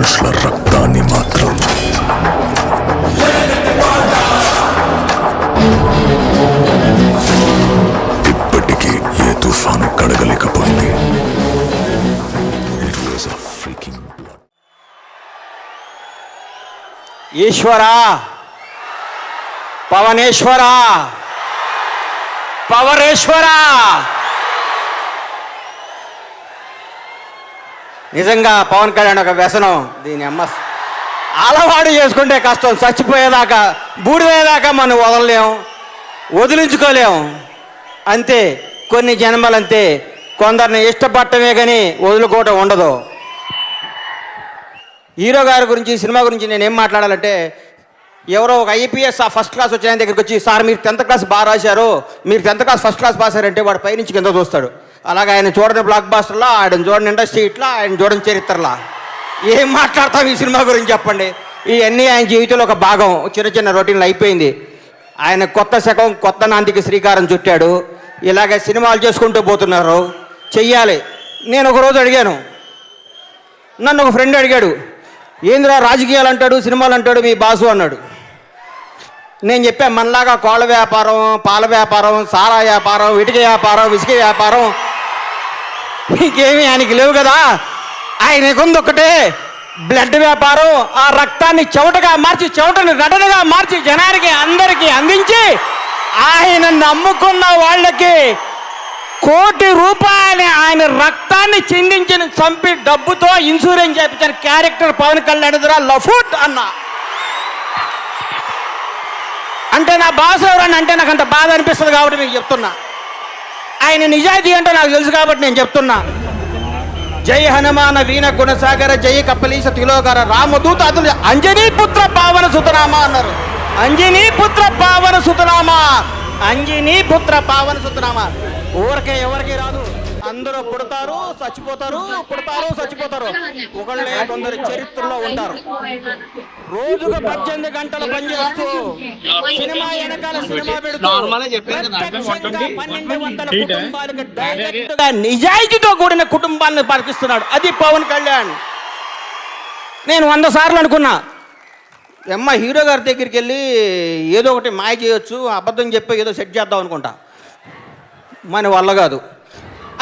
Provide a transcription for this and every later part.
మనుషుల రక్తాన్ని మాత్రం. ఇప్పటికీ ఏ తుఫాను కడగలేకపోయింది. ఈశ్వరా! పవనేశ్వరా! పవరేశ్వరా! నిజంగా పవన్ కళ్యాణ్ ఒక వ్యసనం. దీని అమ్మ అలవాటు చేసుకుంటే కష్టం. చచ్చిపోయేదాకా బూడిపోయేదాకా మనం వదలలేం. వదిలించుకోలేం. అంతే. కొన్ని జన్మలంతే. కొందరిని ఇష్టపడటమే కానీ వదులుకోవటం ఉండదు. హీరో గారి గురించి సినిమా గురించి నేను ఏం మాట్లాడాలంటే ఎవరో ఒక ఐపీఎస్ ఆ ఫస్ట్ క్లాస్ వచ్చిన దగ్గరికి వచ్చి సార్ మీరు టెన్త్ క్లాస్ బాగా రాశారు. మీరు టెన్త్ క్లాస్ ఫస్ట్ క్లాస్ పాసారంటే వాడు పైనుంచి కింద చూస్తాడు. అలాగే ఆయన చూడని బ్లాక్ బాస్టర్లా ఆయన చూడని ఇండస్ట్రీట్లా ఆయన చూడని చరిత్రలా. ఏం మాట్లాడతాం ఈ సినిమా గురించి చెప్పండి? ఇవన్నీ ఆయన జీవితంలో ఒక భాగం. చిన్న చిన్న రొటీన్లు అయిపోయింది. ఆయన కొత్త శకం కొత్త నాందికి శ్రీకారం చుట్టాడు. ఇలాగే సినిమాలు చేసుకుంటూ పోతున్నారు. చెయ్యాలి. నేను ఒక రోజు అడిగాను. నన్ను ఒక ఫ్రెండ్ అడిగాడు. ఏందిరా రాజకీయాలు అంటాడు సినిమాలు అంటాడు మీ బాసు అన్నాడు. నేను చెప్పాను మనలాగా కోళ్ళ వ్యాపారం పాల వ్యాపారం సారా వ్యాపారం ఇటుక వ్యాపారం ఇసుక వ్యాపారం ఇంకేమి ఆయనకి లేవు కదా? ఆయనకుంది ఒకటే బ్లడ్ వ్యాపారం ఆ రక్తాన్ని చెవటగా మార్చి చెవటని నటనగా మార్చి జనానికి అందరికీ అందించి ఆయన నమ్ముకున్న వాళ్ళకి కోటి రూపాయలు ఆయన రక్తాన్ని చిందించిన చంపి డబ్బుతో ఇన్సూరెన్స్ చేయించిన క్యారెక్టర్ పవన్ కళ్యాణ్ ఎదురా లఫుట్ అన్న. అంటే నా బాస్ ఎవరని అంటే నాకు అంత బాధ అనిపిస్తుంది కాబట్టి మీకు చెప్తున్నా. ఆయన నిజాయితీ అంటే నాకు తెలుసు కాబట్టి నేను చెప్తున్నా. జై హనుమాన వీణ గుణసాగర జై కపలీస తిలోకర రామదూత అతను అంజనీ పుత్ర పావన సుతనామా అన్నారు. అంజనీ పుత్ర పావన సుతనామా. అంజనీ పుత్ర పావన సుతనామా. ఊరికే ఎవరికి రాదు. అందరూ పుడతారు చచ్చిపోతారు పుడతారు చచ్చిపోతారు. ఒకళ్ళే కొందరు చరిత్రలో ఉంటారు. రోజుకు పద్దెనిమిది గంటలు పనిచేస్తూ సినిమా వెనకాల సినిమా పెడుతూ. పన్నెండు వందల. కుటుంబాలకు direct గా నిజాయితీతో కూడిన కుటుంబాలను పరికిస్తున్నాడు అది పవన్ కళ్యాణ్. నేను వంద సార్లు అనుకున్నా అమ్మ హీరో గారి దగ్గరికి వెళ్ళి ఏదో ఒకటి మాయ చేయొచ్చు అబద్ధం చెప్పి ఏదో సెట్ చేద్దాం అనుకుంటా. మన వల్ల కాదు.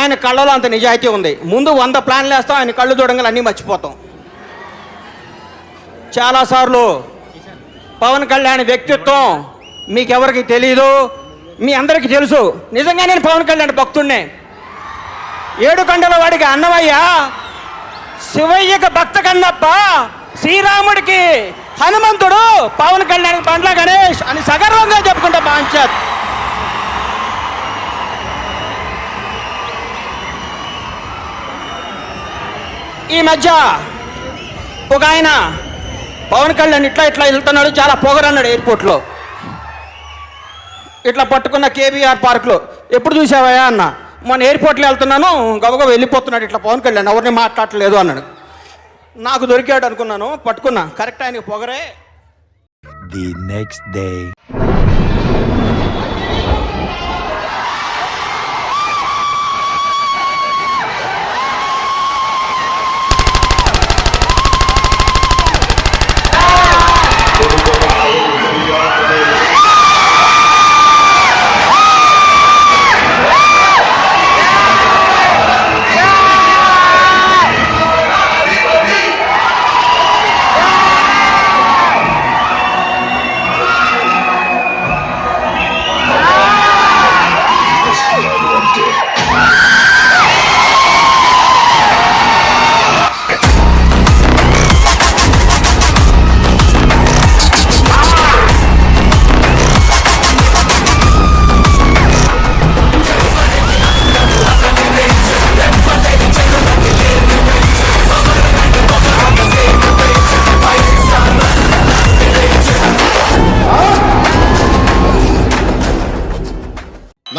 ఆయన కళ్ళలో అంత నిజాయితీ ఉంది. ముందు వంద ప్లాన్లు వేస్తాం ఆయన కళ్ళు చూడంగా అన్నీ మర్చిపోతాం. చాలాసార్లు పవన్ కళ్యాణ్ వ్యక్తిత్వం మీకెవరికి తెలియదు మీ అందరికీ తెలుసు. నిజంగా నేను పవన్ కళ్యాణ్ భక్తుడినే ఏడు కండల వాడికి అన్నమయ్య శివయ్యకి భక్త కన్నప్ప శ్రీరాముడికి హనుమంతుడు పవన్ కళ్యాణ్ పండ్ల గణేష్ అని సగర్వంగా చెప్పుకుంటా బాంచత్ ఈ మధ్య ఒక ఆయన పవన్ కళ్యాణ్ ఇట్లా ఇట్లా వెళ్తున్నాడు చాలా పొగరన్నాడు ఎయిర్పోర్ట్లో. ఇట్లా పట్టుకున్న కేబీఆర్ పార్క్లో. ఎప్పుడు చూసావయ్యా అన్న? మొన్న ఎయిర్పోర్ట్లో వెళ్తున్నాను గబగబ వెళ్ళిపోతున్నాడు ఇట్లా పవన్ కళ్యాణ్ ఎవరిని మాట్లాడలేదు అన్నాడు. నాకు దొరికాడు అనుకున్నాను పట్టుకున్నా. కరెక్ట్ ఆయనకి పొగరే. ది నెక్స్ట్ డే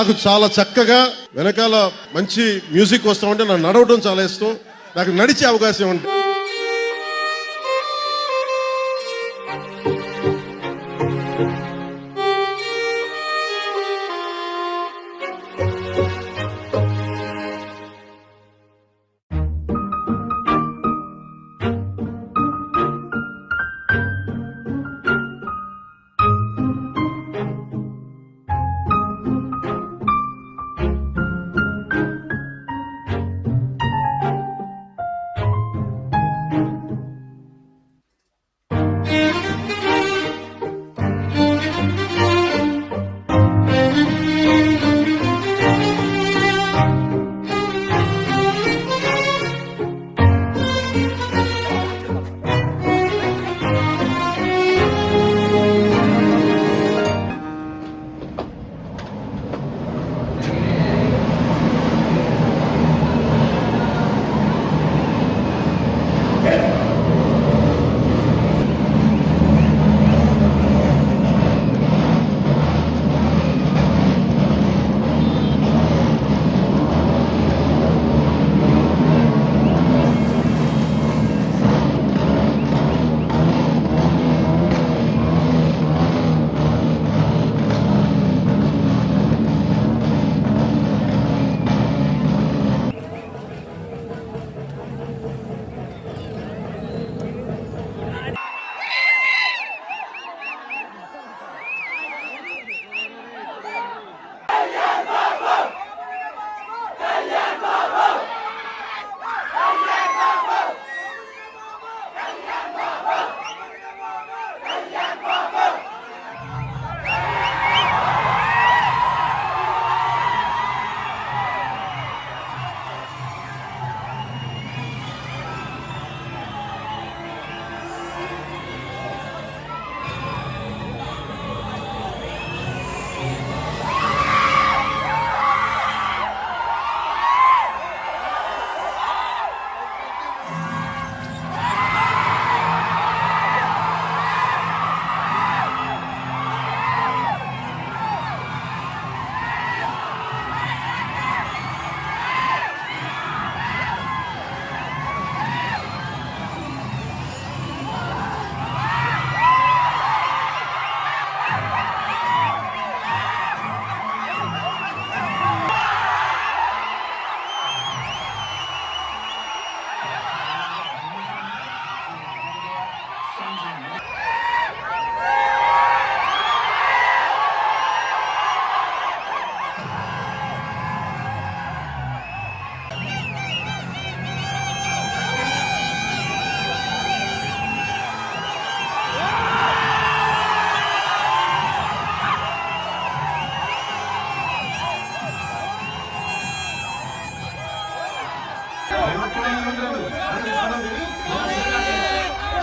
నాకు చాలా చక్కగా వెనకాల మంచి మ్యూజిక్ వస్తామంటే ఉంటే నాకు నడవడం చాలా ఇష్టం. నాకు నడిచే అవకాశం ఉంటుంది.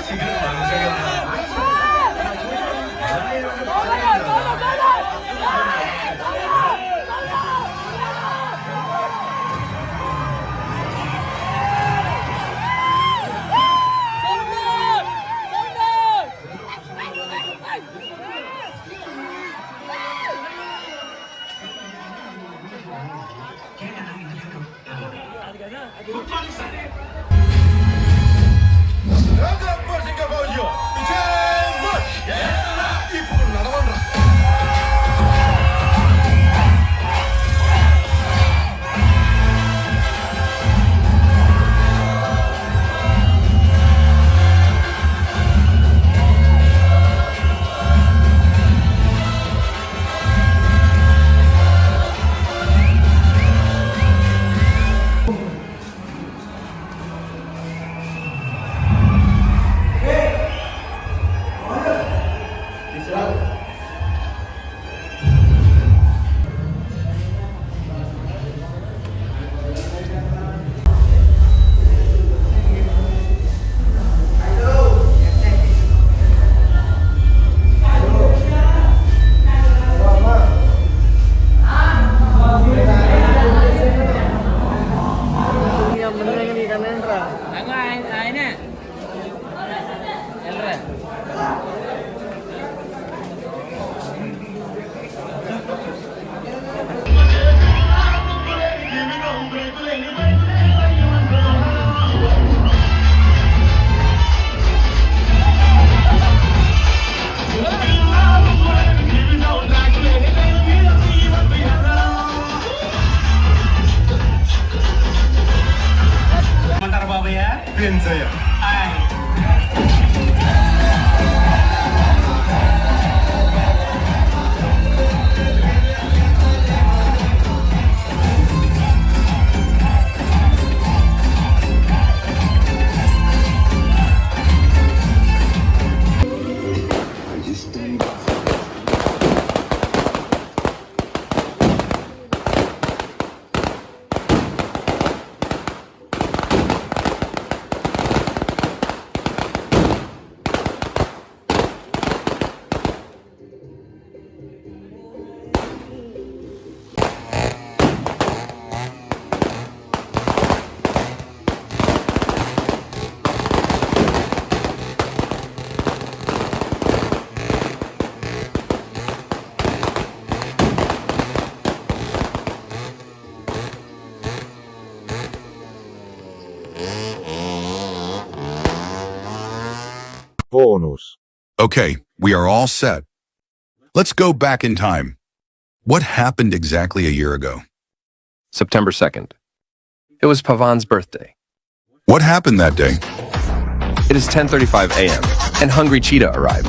지금 방송에 나와 Bonus. Okay, we are all set. Let's go back in time. What happened exactly a year ago? September 2nd. It was Pavan's birthday. What happened that day? It is 10:35 a.m. and Hungry Cheetah arrived.